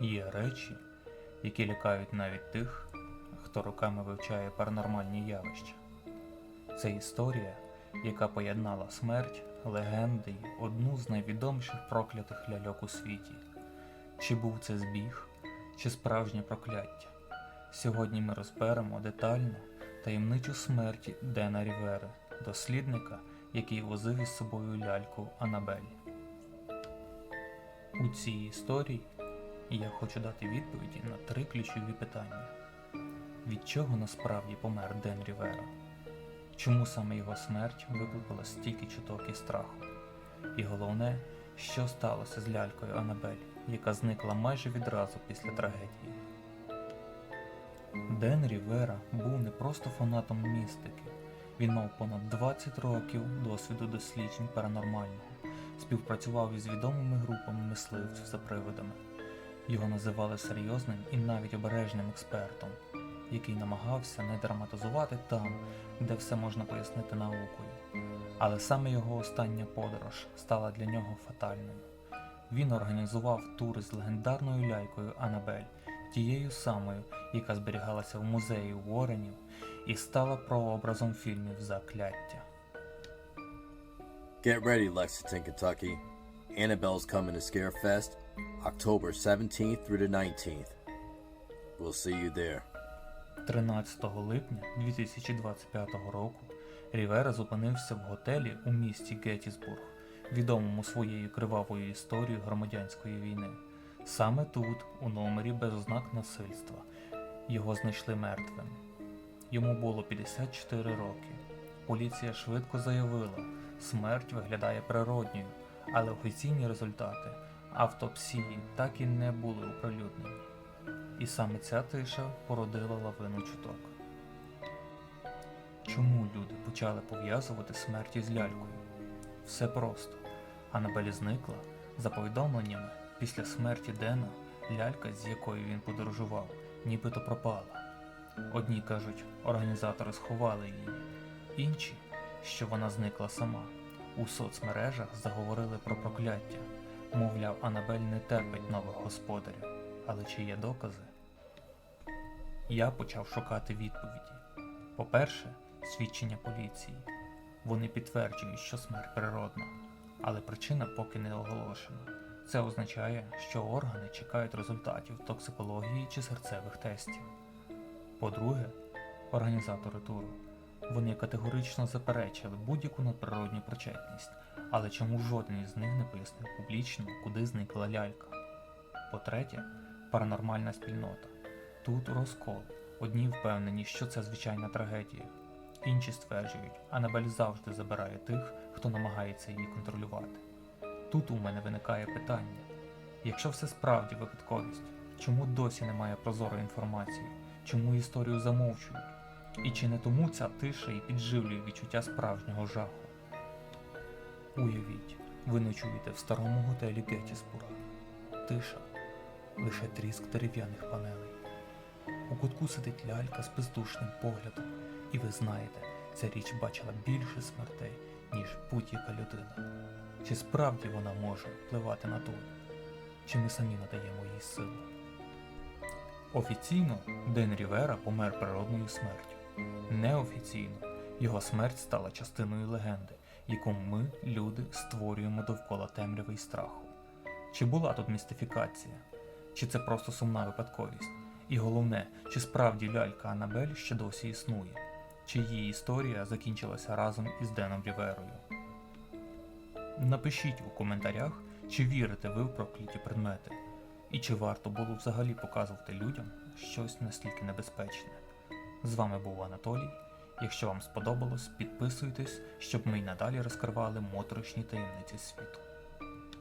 Є речі, які лякають навіть тих, хто роками вивчає паранормальні явища. Це історія, яка поєднала смерть, легенди й одну з найвідоміших проклятих ляльок у світі. Чи був це збіг, чи справжнє прокляття? Сьогодні ми розберемо детально таємничу смерті Дена Рівери, дослідника, який возив із собою ляльку Анабель. У цій історії я хочу дати відповіді на три ключові питання: від чого насправді помер Ден Рівера? Чому саме його смерть викликала стільки чуток і страху? І головне, що сталося з лялькою Анабель, яка зникла майже відразу після трагедії. Ден Рівера був не просто фанатом містики, він мав понад 20 років досвіду досліджень паранормального, співпрацював із відомими групами мисливців за привидами. Його називали серйозним і навіть обережним експертом, який намагався не драматизувати там, де все можна пояснити наукою. Але саме його остання подорож стала для нього фатальною. Він організував тур з легендарною лялькою Анабель, тією самою, яка зберігалася в музеї Уорренів і стала прообразом фільмів Закляття. Get ready, Lexington, Kentucky. Annabelle's coming to Scarefest October 17th through the 19th. We'll see you there. 13 липня 2025 року Рівера зупинився в готелі у місті Геттісбург, відомому своєю кривавою історією громадянської війни. Саме тут, у номері без ознак насильства, його знайшли мертвим. Йому було 54 роки. Поліція швидко заявила, смерть виглядає природньою, але офіційні результати автопсії так і не були оприлюднені. І саме ця тиша породила лавину чуток. Чому люди почали пов'язувати смерті з лялькою? Все просто. Анабель зникла, за повідомленнями, після смерті Дена лялька, з якою він подорожував, нібито пропала. Одні кажуть, організатори сховали її, інші, що вона зникла сама. У соцмережах заговорили про прокляття. Мовляв, Анабель не терпить нових господарів. Але чи є докази? Я почав шукати відповіді. По-перше, свідчення поліції. Вони підтверджують, що смерть природна, але причина поки не оголошена. Це означає, що органи чекають результатів токсикології чи серцевих тестів. По-друге, організатори туру. Вони категорично заперечили будь-яку надприродню причетність, але чому жоден із них не пояснив публічно, куди зникла лялька. По-третє, паранормальна спільнота. Тут розкол. Одні впевнені, що це звичайна трагедія. Інші стверджують, Анабель завжди забирає тих, хто намагається її контролювати. Тут у мене виникає питання: якщо все справді випадковість, чому досі немає прозорої інформації, чому історію замовчують? І чи не тому ця тиша і підживлює відчуття справжнього жаху? Уявіть, ви ночуєте в старому готелі Геттісбурга. Тиша, лише тріск дерев'яних панелей. У кутку сидить лялька з бездушним поглядом, і ви знаєте, ця річ бачила більше смертей, ніж будь-яка людина. Чи справді вона може впливати на долю? Чи ми самі надаємо їй силу? Офіційно Ден Рівера помер природною смертю. Неофіційно його смерть стала частиною легенди, яку ми, люди, створюємо довкола темряви й страху. Чи була тут містифікація? Чи це просто сумна випадковість? І головне, чи справді лялька Анабель ще досі існує? Чи її історія закінчилася разом із Деном Ріверою? Напишіть у коментарях, чи вірите ви в прокляті предмети, і чи варто було взагалі показувати людям щось настільки небезпечне. З вами був Анатолій. Якщо вам сподобалось, підписуйтесь, щоб ми й надалі розкривали моторошні таємниці світу.